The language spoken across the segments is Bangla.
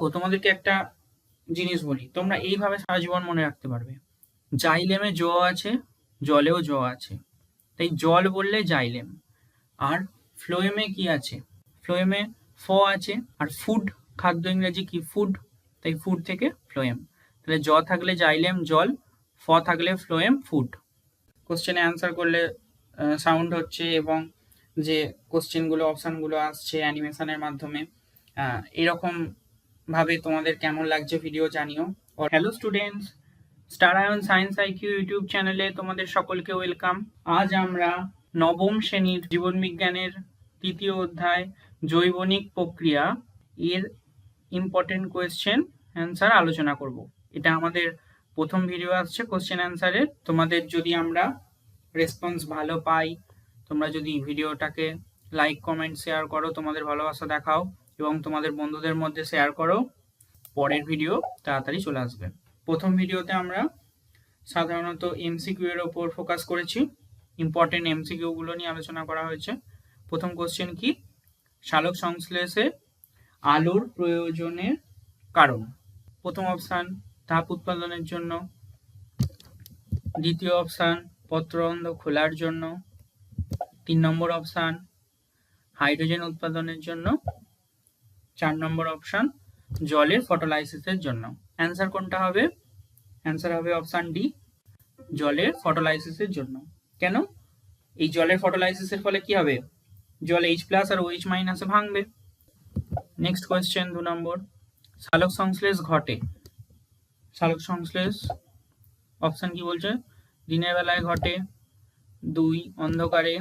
দেখো, তোমাদেরকে একটা জিনিস বলি, তোমরা এইভাবে সারা জীবন মনে রাখতে পারবে। জাইলেমে জ আছে, জলেও জ আছে। তাই জল বললে জাইলেম। আর ফ্লোয়েমে কি আছে? ফ্লোয়েমে ফ আছে, আর ফুড, খাদ্য ইংরেজি কি? ফুড। তাই ফুড থেকে ফ্লোয়েম। তাহলে জ থাকলে জাইলেম জল, ফ থাকলে ফ্লোয়েম ফুড। কোশ্চেনে অ্যান্সার করলে সাউন্ড হচ্ছে এবং যে কোশ্চেনগুলো অপশানগুলো আসছে অ্যানিমেশনের মাধ্যমে এরকম ভাবে তোমাদের কেমন লাগছে ভিডিও জানিও। Hello students star ion science IQ YouTube চ্যানেলে তোমাদের সকলকে ওয়েলকাম আজ আমরা নবম শ্রেণির জীবন বিজ্ঞানের তৃতীয় অধ্যায়, জৈবনিক প্রক্রিয়া এর ইম্পর্টেন্ট কোয়েশ্চেন অ্যান্সার আলোচনা করব। এটা আমাদের প্রথম ভিডিও আসছে কোশ্চেন অ্যান্সারের তোমাদের যদি আমরা রেসপন্স ভালো পাই, তোমরা যদি ভিডিওটাকে লাইক কমেন্ট শেয়ার করো, তোমাদের ভালোবাসা দেখাও। এবং তোমাদের বন্ধুদের মধ্যে শেয়ার করো। পরের ভিডিও তাড়াতাড়ি চলে আসবে। প্রথম ভিডিওতে আমরা সাধারণত এমসিকিউ এর ওপর ফোকাস করেছি। ইম্পর্টেন্ট এমসিকিউ গুলো নিয়ে আলোচনা করা হয়েছে। প্রথম কোশ্চেন কি? শালক সংশ্লেষে আলুর প্রয়োজনের কারণ। প্রথম অপশান তাপ উৎপাদনের জন্য। দ্বিতীয় অপশান পত্ররন্ধ্র খোলার জন্য। তিন নম্বর অপশান হাইড্রোজেন উৎপাদনের জন্য। চার নম্বর অপশান জলের ফটোলাইসিসের জন্য। অ্যান্সার কোনটা হবে? অ্যান্সার হবে অপশান ডি জলের ফটোলাইসিসের জন্য। কেন? এই জলের ফটোলাইসিসের ফলে কি হবে? জল এইচ প্লাস আর ওইচ মাইনাসে ভাঙবে। নেক্সট কোয়েশ্চেন দু নম্বর। সালোক সংশ্লেষ ঘটে। সালোক সংশ্লেষ অপশান কি বলছে? দিনের বেলায় ঘটে, দুই অন্ধকারে,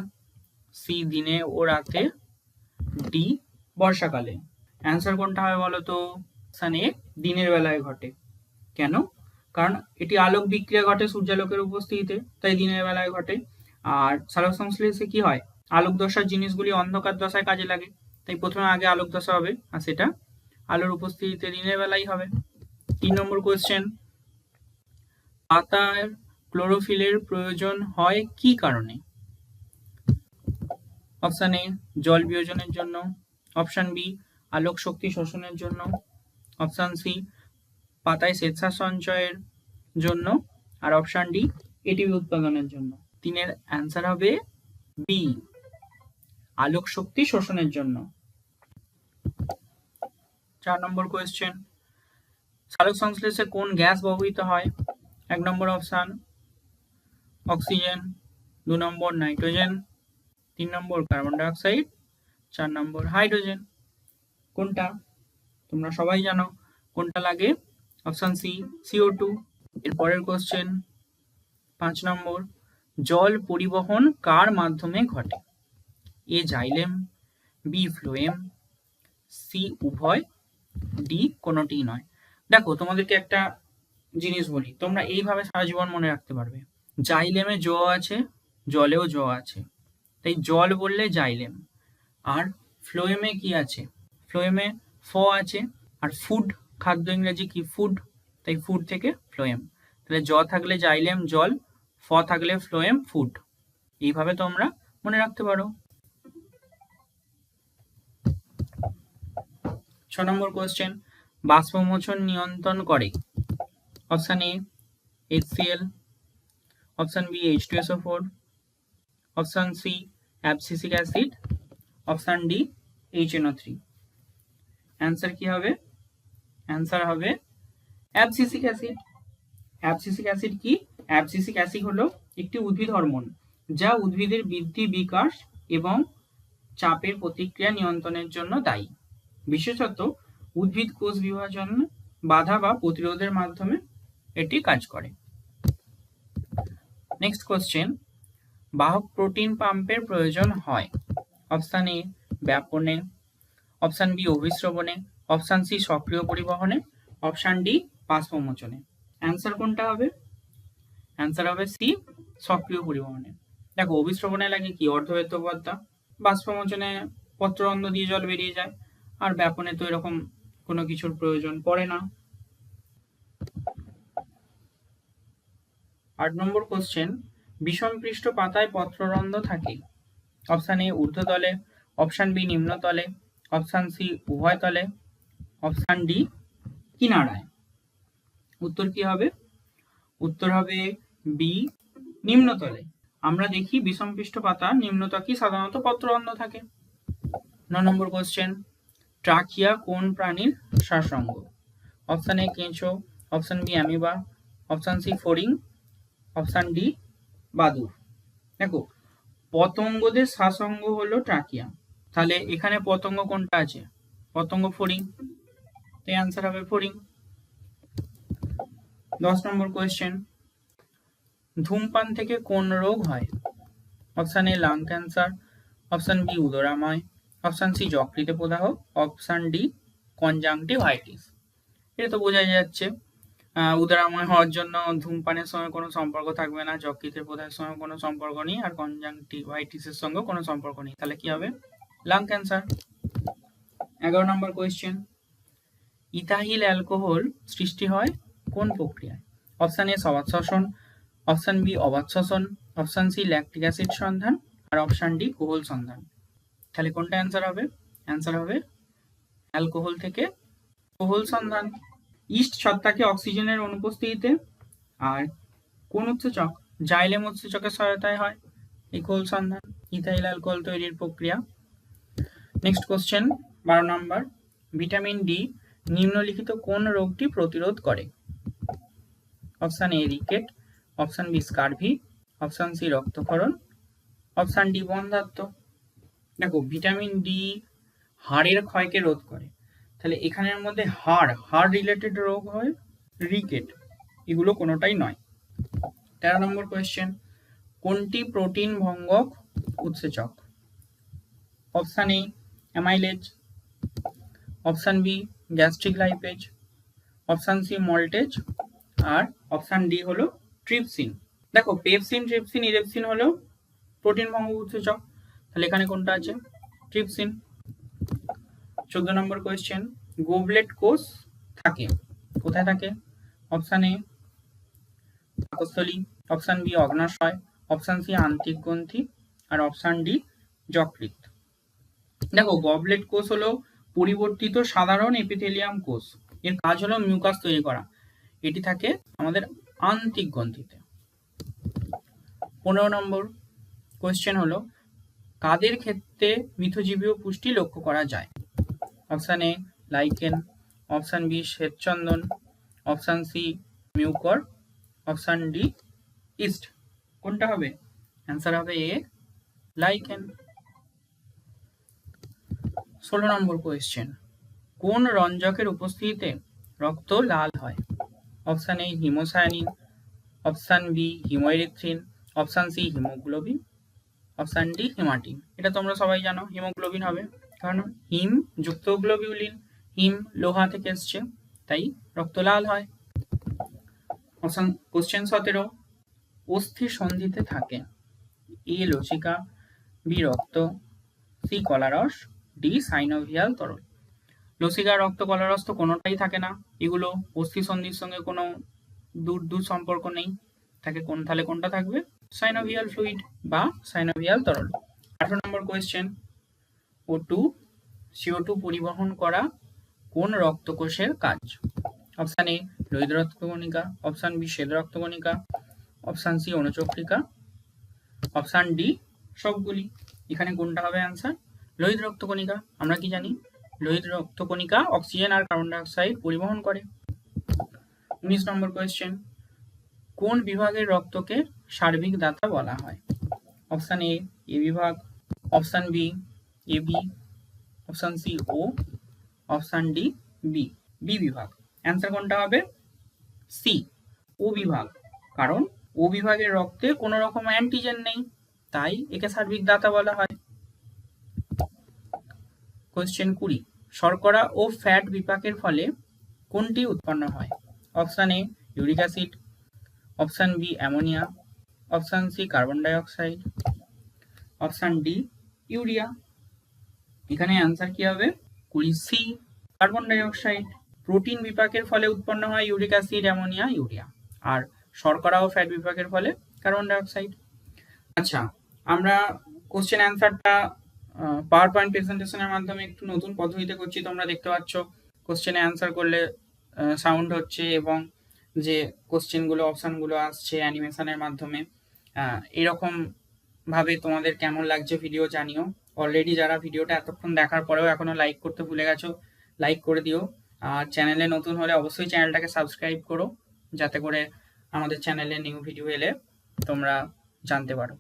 সি দিনে ও রাতে, ডি বর্ষাকালে। অ্যান্সার কোনটা হবে বলো তো অপশন এ দিনের বেলায় ঘটে। কেন? কারণ এটি আলোক বিক্রিয়া ঘটে সূর্যালোকের উপস্থিতিতে, তাই দিনের বেলায় ঘটে। আর সালোক সংশ্লেষে কি হয়? আলোক দশার জিনিসগুলি অন্ধকার দশায় কাজে লাগে, তাই প্রথমে আগে আলোক দশা হবে, আর সেটা আলোর উপস্থিতিতে দিনের বেলায় হবে। তিন নম্বর কোয়েশ্চেন পাতার ক্লোরোফিলের প্রয়োজন হয় কি কারণে? অপশান এ জল বিয়োজনের জন্য। অপশান বি আলোক শক্তি শোষণের জন্য। অপশান সি পাতায় স্বেচ্ছা সঞ্চয়ের জন্য। আর অপশান ডি এটিপি উৎপাদনের জন্য। তিনের অ্যান্সার হবে বি আলোক শক্তি শোষণের জন্য। চার নম্বর কোয়েশ্চেন সালোক সংশ্লেষে কোন গ্যাস ব্যবহৃত হয়? এক নম্বর অপশান অক্সিজেন। দু নম্বর নাইট্রোজেন। তিন নম্বর কার্বন ডাইঅক্সাইড চার নম্বর হাইড্রোজেন কোনটা? তোমরা সবাই জানো কোনটা লাগে? অপশান সি সিও টু এর পরের কোশ্চেন পাঁচ নম্বর, জল পরিবহন কার মাধ্যমে ঘটে? A xylem B phloem C উভয় ডি কোনোটি নয়। দেখো, তোমাদেরকে একটা জিনিস বলি, তোমরা এইভাবে সারা জীবন মনে রাখতে পারবে। জাইলেমে জ আছে, জলেও জ আছে। তাই জল বললে জাইলেম। আর ফ্লোয়েমে কি আছে? ফ্লোয়েমে ফ আছে আর ফুড, খাদ্য ইংরেজি কি ফুড? তাই ফুড থেকে ফ্লোয়েম তাহলে জ থাকলে জাইলেম জল, ফ থাকলে ফ্লোয়েম ফুড। এইভাবে তোমরা মনে রাখতে পারো। ছ নম্বর কোয়েশ্চেন বাষ্পমোচন নিয়ন্ত্রণ করে। Option A HCl option B H two SO four option C, abscisic acid, option D H NO three answer কি হবে? অ্যান্সার হবে অ্যাবসিসিক অ্যাসিড অ্যাবসিসিক অ্যাসিড কি? অ্যাবসিসিক অ্যাসিড হলো একটি উদ্ভিদ হরমোন, যা উদ্ভিদের বৃদ্ধি, বিকাশ এবং চাপের প্রতিক্রিয়া নিয়ন্ত্রণের জন্য দায়ী। বিশেষত উদ্ভিদ কোষ বিভাজন, বাধা বা প্রতিরোধের মাধ্যমে এটি কাজ করে। নেক্সট কোশ্চেন বাহক প্রোটিন পাম্পের প্রয়োজন হয়। অপশান এ ব্যাপনে অপশান বি অভিশ্রবণে অপশান সি সক্রিয় পরিবহনে, অপশান ডি বাষ্পমোচনে। অ্যান্সার কোনটা হবে? অ্যান্সার হবে সি সক্রিয় পরিবহনে। দেখো অভিশ্রবণে লাগে কি? অর্ধবেত্ত পদ্মা বাষ্পমোচনে পত্ররন্ধ্র দিয়ে জল বেরিয়ে যায়। আর ব্যাপনে তো এরকম কোনো কিছুর প্রয়োজন পড়ে না। আট নম্বর কোশ্চেন বিষম পৃষ্ঠ পাতায় পত্ররন্ধ থাকে। অপশান এ ঊর্ধ্বতলে, অপশান বি নিম্নতলে অপশান সি, উভয় তলে, অপশান ডি, কিনারায়। উত্তর কি হবে? উত্তর হবে বি, নিম্নতলে। আমরা দেখি বিষমপৃষ্ঠ পাতা নিম্নত্বকই সাধারণত পত্রবন্ধ থাকে। ন নম্বর কোশ্চেন ট্রাকিয়া কোন প্রাণীর শ্বাসঙ্গ অপশন এ, কেঁচো। Option B, amoeba. Option C ফোরিং option D, বাদুর। দেখো, পতঙ্গদের শ্বাসঙ্গ হলো ট্রাকিয়া। তাহলে এখানে পতঙ্গ কোনটা আছে? পতঙ্গ ফড়িং তাই অ্যান্সার হবে ফড়িং দশ নম্বর কোয়েশ্চেন ধূমপান থেকে কোন রোগ হয়? Option A lung cancer option B উদরাময় option C যকৃতে প্রদাহ অপশান ডি কনজাংটিভাইটিস এটা তো বোঝাই যাচ্ছে। উদরাময় হওয়ার জন্য ধূমপানের সঙ্গে কোনো সম্পর্ক থাকবে না যকৃতের প্রদাহের সঙ্গে কোনো সম্পর্ক নেই, আর কনজাংটিভাইটিসের সঙ্গে কোনো সম্পর্ক নেই। তাহলে কি হবে? লাং ক্যান্সার এগারো নম্বর কোয়েশ্চেন ইথাহিল অ্যালকোহল সৃষ্টি হয় কোন প্রক্রিয়ায়? অপশন এ সবাদ অপশন বি অবাধ শ্বসন অপশন সি ল্যাকটিক অ্যাসিড সন্ধান, আর অপশন ডি কোহল সন্ধান। তাহলে কোনটা অ্যান্সার হবে? অ্যান্সার হবে অ্যালকোহল থেকে কোহল সন্ধান। ইস্ট ছত্রাকে অক্সিজেনের অনুপস্থিতিতে, আর কোন উৎসেচক জাইলেম উৎসেচকের সহায়তায় হয় এই কোহল সন্ধান, ইথাইল অ্যালকোহল তৈরির প্রক্রিয়া। নেক্সট কোশ্চেন বারো নম্বর ভিটামিন ডি নিম্নলিখিত কোন রোগটি প্রতিরোধ করে? Option A rickets option B scurvy option C রক্তক্ষরণ অপশন ডি বন্ধাত্ম। দেখো ভিটামিন ডি হাড়ের ক্ষয়কে রোধ করে। তাহলে এখানের মধ্যে হাড় হাড় রিলেটেড রোগ হয় রিকেট এগুলো কোনোটাই নয়। তেরো নম্বর কোয়েশ্চেন কোনটি প্রোটিন ভঙ্গক উৎসেচক? Option A amylase option B gastric lipase option C maltase R option D হলো ট্রিপসিন দেখো পেপসিন ট্রিপসিন ইরেপসিন হলো প্রোটিন ভঙ্গ উৎসেচক। তাহলে এখানে কোনটা আছে? ট্রিপসিন চোদ্দ নম্বর কোয়েশ্চেন গোবলেট কোষ থাকে? কোথায় থাকে? অপশন এ পাকস্থলী। অপশন বি অগ্নাশয়। অপশন সি আন্তিক গ্রন্থি। আর অপশন ডি যকৃত দেখো গবলেট কোষ হলো পরিবর্তিত সাধারণ এপিথেলিয়াম কোষ। এর কাজ হলো মিউকাস তৈরি করা। এটি থাকে আমাদের আন্তিক গ্রন্থিতে। পনেরো নম্বর কোয়েশ্চেন হলো, কাদের ক্ষেত্রে মিথজীবীয় পুষ্টি লক্ষ্য করা যায়? Option A lichen option B শ্বেতচন্দন। Option C mucor option D yeast কোনটা হবে? অ্যান্সার হবে এ লাইকেন ষোলো নম্বর কোয়েশ্চেন কোন রঞ্জকের উপস্থিতিতে রক্ত লাল হয়? Option A haemocyanin option B haemerythrin option C haemoglobin option D haematin. এটা তোমরা সবাই জানো, হিমোগ্লোবিন হবে। কারণ হিম যুক্ত গ্লোবিউলিন হিম লোহা থেকে এসছে, তাই রক্ত লাল হয়। অপশন কোশ্চেন সতেরো, অস্থি সন্ধিতে থাকে। এ লসিকা বি রক্ত সি কলারস ডি সাইনোভিয়াল তরল। লসিকা রক্ত কলারস তো কোনোটাই থাকে না। এগুলো অস্থি সন্ধির সঙ্গে কোনো দূর দূর সম্পর্ক নেই। থাকে কোন তাহলে কোনটা থাকবে? সাইনোভিয়াল ফ্লুইড বা সাইনোভিয়াল তরল। আঠারো নম্বর question O two CO two পরিবহন করা কোন রক্তকোষের কাজ? অপশান এ লোহিত রক্তকণিকা। অপশান বি শ্বেত রক্তকণিকা। অপশান সি অনুচক্রিকা। অপশান ডি সবগুলি। এখানে কোনটা হবে অ্যান্সার লোহিত রক্তকণিকা, আমরা কি জানি? লোহিত রক্তকণিকা অক্সিজেন আর কার্বন ডাইঅক্সাইড পরিবহন করে। উনিশ নম্বর কোয়েশ্চেন কোন বিভাগের রক্তকে সার্বিক দাতা বলা হয়? অপশান এ এ বিভাগ option B A B option C O option D B B বিভাগ। অ্যান্সার কোনটা হবে? সি ও বিভাগ। কারণ ও বিভাগের রক্তে কোনো রকম অ্যান্টিজেন নেই, তাই একে সার্বিক দাতা বলা হয়। কোয়েশ্চেন কুড়ি, শর্করা ও ফ্যাট বিপাকের ফলে কোনটি উৎপন্ন হয়? Option A uric acid option B ammonia option C carbon dioxide option D urea এখানে অ্যান্সার কি হবে? কুড়ি সি কার্বন ডাইঅক্সাইড প্রোটিন বিপাকের ফলে উৎপন্ন হয় ইউরিক অ্যাসিড অ্যামোনিয়া ইউরিয়া আর শর্করা ও ফ্যাট বিপাকের ফলে কার্বন ডাইঅক্সাইড আচ্ছা আমরা কোশ্চেন অ্যান্সারটা পাওয়ার পয়েন্ট প্রেজেন্টেশনের মাধ্যমে একটু নতুন পদ্ধতিতে করছি। তোমরা দেখতে পাচ্ছ কোশ্চেনে অ্যান্সার করলে সাউন্ড হচ্ছে এবং যে কোশ্চেনগুলো অপশানগুলো আসছে অ্যানিমেশনের মাধ্যমে। এরকম ভাবে তোমাদের কেমন লাগছে ভিডিও জানিও। অলরেডি যারা ভিডিওটা এতক্ষণ দেখার পরেও এখনও লাইক করতে ভুলে গেছো লাইক করে দিও। আর চ্যানেলে নতুন হলে অবশ্যই চ্যানেলটাকে সাবস্ক্রাইব করো, যাতে করে আমাদের চ্যানেলে নিউ ভিডিও এলে তোমরা জানতে পারো।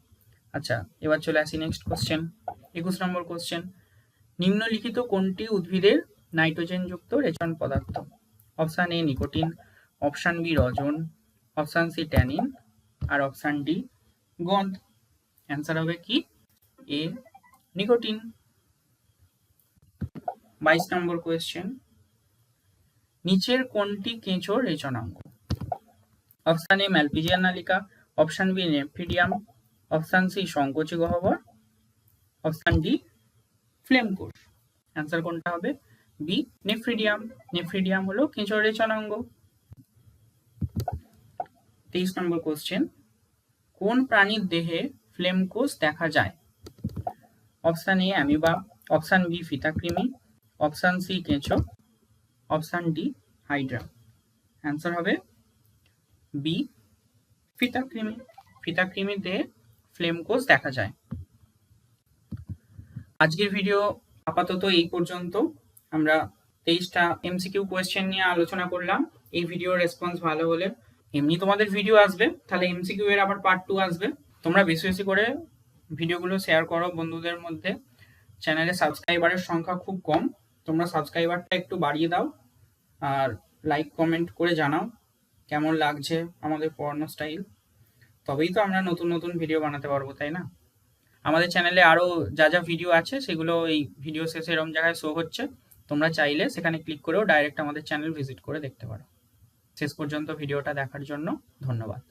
আচ্ছা এবার চলে আসি নেক্সট কোশ্চেন একুশ নম্বর কোশ্চেন নিম্নলিখিত কোনটি উদ্ভিদের নাইট্রোজেনযুক্ত রেচন পদার্থ? Option A nicotine option B রজন option C tannin আর অপশান ডি গন্ধ। অ্যান্সার হবে কি? এ নিকোটিন বাইশ নম্বর কোয়েশ্চেন নিচের কোনটি কেঁচোর রেচনাঙ্গ option A Malpighian নালিকা option B nephridium option C সংকোচী গহ্বর অপশান ডি, ফ্লেম কোষ। অ্যান্সার কোনটা হবে? বি, নেফ্রিডিয়াম। নেফ্রিডিয়াম হলো কেঁচোর রেচনাঙ্গ। তেইশ নম্বর কোশ্চেন কোন প্রাণীর দেহে ফ্লেম কোষ দেখা যায়? Option A, amoeba. Option B, ফিতাকৃমি। Option C, কেঁচো। Option D, hydra. অ্যান্সার হবে বি, ফিতাকৃমি। ফিতাকৃমির দেহে ফ্লেম কোষ দেখা যায়। আজকের ভিডিও আপাতত এই পর্যন্ত। আমরা তেইশটা এমসিকিউ কোয়েশ্চেন নিয়ে আলোচনা করলাম। এই ভিডিও রেসপন্স ভালো হলে এমনি তোমাদের ভিডিও আসবে, তাহলে এমসিকিউ এর আবার পার্ট টু আসবে। তোমরা বেশি বেশি করে ভিডিওগুলো শেয়ার করো বন্ধুদের মধ্যে। চ্যানেলে সাবস্ক্রাইবারের সংখ্যা খুব কম। তোমরা সাবস্ক্রাইবারটা একটু বাড়িয়ে দাও। আর লাইক কমেন্ট করে জানাও। কেমন লাগছে আমাদের পড়ানো স্টাইল তবেই তো আমরা নতুন নতুন ভিডিও বানাতে পারব, তাই না? আমাদের চ্যানেলে আরও যা যা ভিডিও আছে, সেগুলো এই ভিডিও শেষে এরম জায়গায় শো হচ্ছে। তোমরা চাইলে সেখানে ক্লিক করেও ডাইরেক্ট আমাদের চ্যানেল ভিজিট করে দেখতে পারো। শেষ পর্যন্ত ভিডিওটা দেখার জন্য ধন্যবাদ।